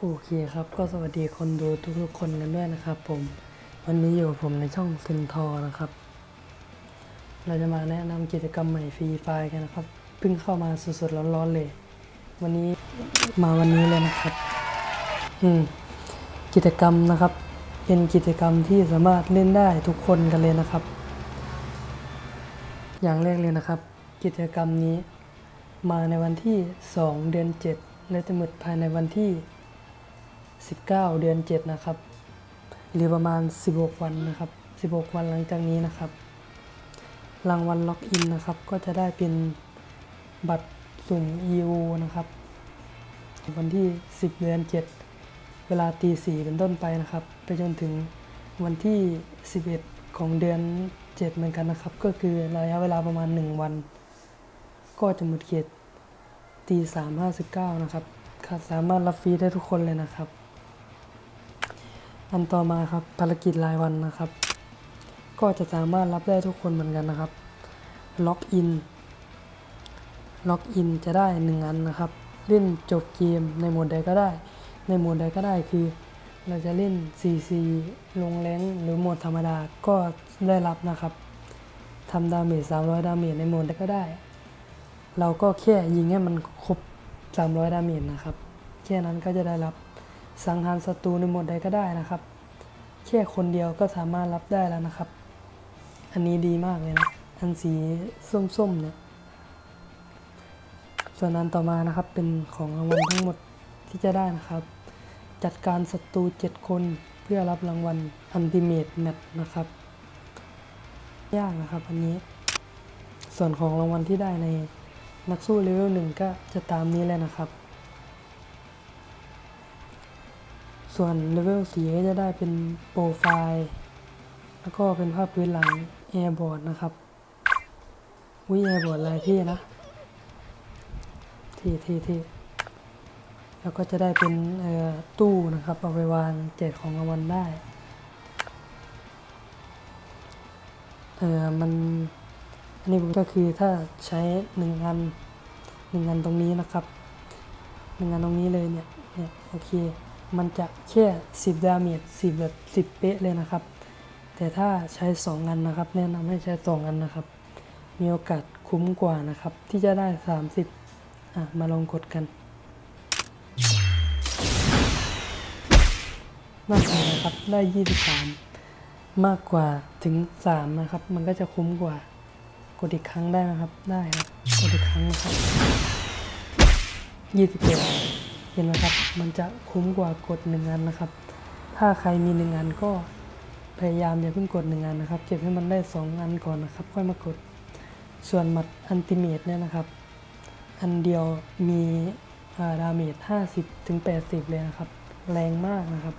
โอเคครับก็สวัสดีคนดูทุกๆคนกันด้วยนะครับผม วันนี้อยู่ผมในช่องฟินทอนะครับ เราจะมาแนะนำกิจกรรมใหม่ฟรีไฟล์กันนะครับเพิ่งเข้ามาสดๆร้อนๆเลย วันนี้มาวันนี้เลยนะครับ อืมกิจกรรมนะครับ เป็นกิจกรรมที่สามารถเล่นได้ทุกคนกันเลยนะครับ อย่างแรกเลยนะครับ กิจกรรมนี้ มาในวันที่ 2 เดือน 7 และจะหมดภายในวันที่ 19 เดือน 7 นะครับ หรือประมาณ 16 วันนะครับ 16 วันหลังจากนี้นะครับ รางวัลล็อกอินนะครับ ก็จะได้เป็นบัตรสุ่ม EU นะครับ วันที่ 10 เดือน 7 เวลาตี4เป็นต้นไปนะครับ ไปจนถึงวันที่ 11 ของเดือน 7 เหมือนกันนะครับ ก็คือระยะเวลาประมาณ 1 วัน ก็จะหมดเขตตี3 59 นะครับสามารถรับฟรีได้ทุกคนเลยนะครับ อันต่อมาครับภารกิจรายวันนะครับ ก็จะสามารถรับได้ทุกคนเหมือนกันนะครับ ล็อกอิน ล็อกอินจะได้หนึ่งอันนะครับ เล่นจบเกมในโหมดใดก็ได้ ในโหมดใดก็ได้คือ เราจะเล่น CC ลงแรงหรือโหมดธรรมดาก็ได้รับนะครับทำดาเมจ300 ดาเมจในโหมดใดก็ได้ เราก็แค่ยิงให้มันครบ 300 ดาเมจนะครับ แค่นั้นก็จะได้รับ สังหารศัตรูในหมดใดก็ได้นะครับ แค่คนเดียวก็สามารถรับได้แล้วนะครับ อันนี้ดีมากเลยนะอันสีส้มๆเนี่ยส่วนอันต่อมานะครับเป็นของรางวัลทั้งหมดที่จะได้นะครับ จัดการศัตรู 7 คนเพื่อรับรางวัล Ultimate Match นะครับ ยากนะครับอันนี้ ส่วนของรางวัลที่ได้ในนักสู้เลเวลหนึ่งก็จะตามนี้เลยนะครับ ส่วนเลเวลสีก็จะได้เป็นโปรไฟล์ แล้วก็เป็นภาพพื้นหลังแอร์บอร์ดนะครับวิแอร์บอร์ดลายเท่นะท่เท่เท่แล้วก็จะได้เป็นตู้นะครับ เอาไปวางแจกของรางวัลได้เออมันอันนี้ก็คือถ้าใช้หนึ่งอันหนึ่งอันตรงนี้นะครับหนึ่งอันตรงนี้เลยเนี่ยเนี่ยโอเค มันจะแค่สิบดาเมจสิบแบบสิบเป๊ะเลยนะครับ แต่ถ้าใช้สองอันนะครับ แนะนำให้ใช้สองอันนะครับ มีโอกาสคุ้มกว่านะครับ ที่จะได้สามสิบอะมาลองกดกันนั่นเองนะครับ ได้ยี่สิบสามมากกว่าถึงสามนะครับ มันก็จะคุ้มกว่า กดอีกครั้งได้ไหมครับ ได้ครับ กดอีกครั้งนะครับยี่สิบ เห็นไหมครับ มันจะคุ้มกว่ากดหนึ่งอันนะครับ ถ้าใครมีหนึ่งอันก็พยายามอย่าเพิ่งกดหนึ่งอันนะครับ เก็บให้มันได้สองอันก่อนนะครับ ค่อยมากด ส่วนหมัดอันติเมตเนี่ยนะครับ อันเดียวมีาดาเมจ50ถึง80 เลยนะครับ แรงมากนะครับ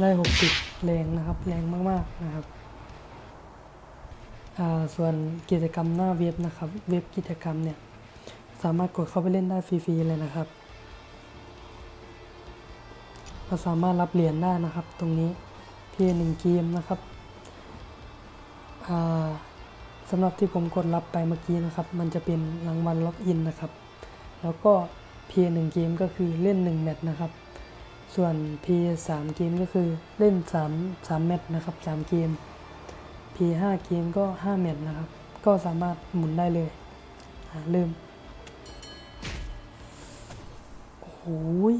ได้ 60 แรงนะครับ แรงมาก ๆ นะครับ ส่วนกิจกรรมหน้าเว็บนะครับ เว็บกิจกรรมเนี่ย สามารถกดเข้าไปเล่นได้ฟรีๆเลยนะครับเราสามารถรับเหรียญได้นะครับ ตรงนี้เพียงหนึ่งเกมนะครับสำหรับที่ผมกดรับไปเมื่อกี้นะครับ มันจะเป็นรางวัลล็อกอินนะครับ แล้วก็เพียงหนึ่งเกมก็คือเล่นหนึ่งแมตช์นะครับ ส่วน P 3เกมก็คือเล่น 3 3 แมตช์นะครับ 3 เกม 5 เกมก็ 5 แมตช์นะครับ ก็สามารถหมุนได้เลยเริ่ม โอ้โหย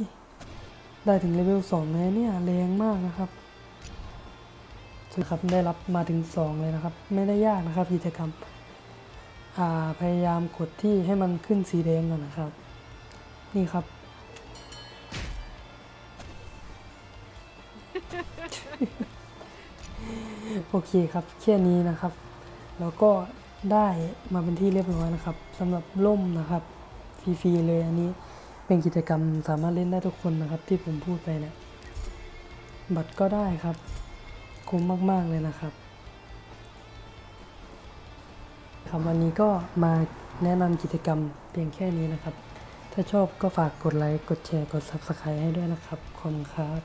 ได้ถึงเลเวล2เลยเนี่ยแรงมากนะครับสุดครับได้รับมาถึง 2 เลยนะครับ ไม่ได้ยากนะครับกิจกรรมอ่าพยายามกดที่ให้มันขึ้นสีแดงก่อนนะครับ นี่ครับ โอเคครับแค่นี้นะครับ แล้วก็ได้มาเป็นที่เรียบร้อยนะครับสำหรับล่มนะครับฟรีๆเลยอันนี้เป็นกิจกรรมสามารถเล่นได้ทุกคนนะครับ ที่ผมพูดไปเนี่ยบัตรก็ได้ครับ คุ้มมาก ๆ เลยนะครับครับวันนี้ก็มาแนะนำกิจกรรมเพียงแค่นี้นะครับ ถ้าชอบก็ฝากกดไลค์ กดแชร์ กด Subscribe ให้ด้วยนะครับ ขอบคุณครับ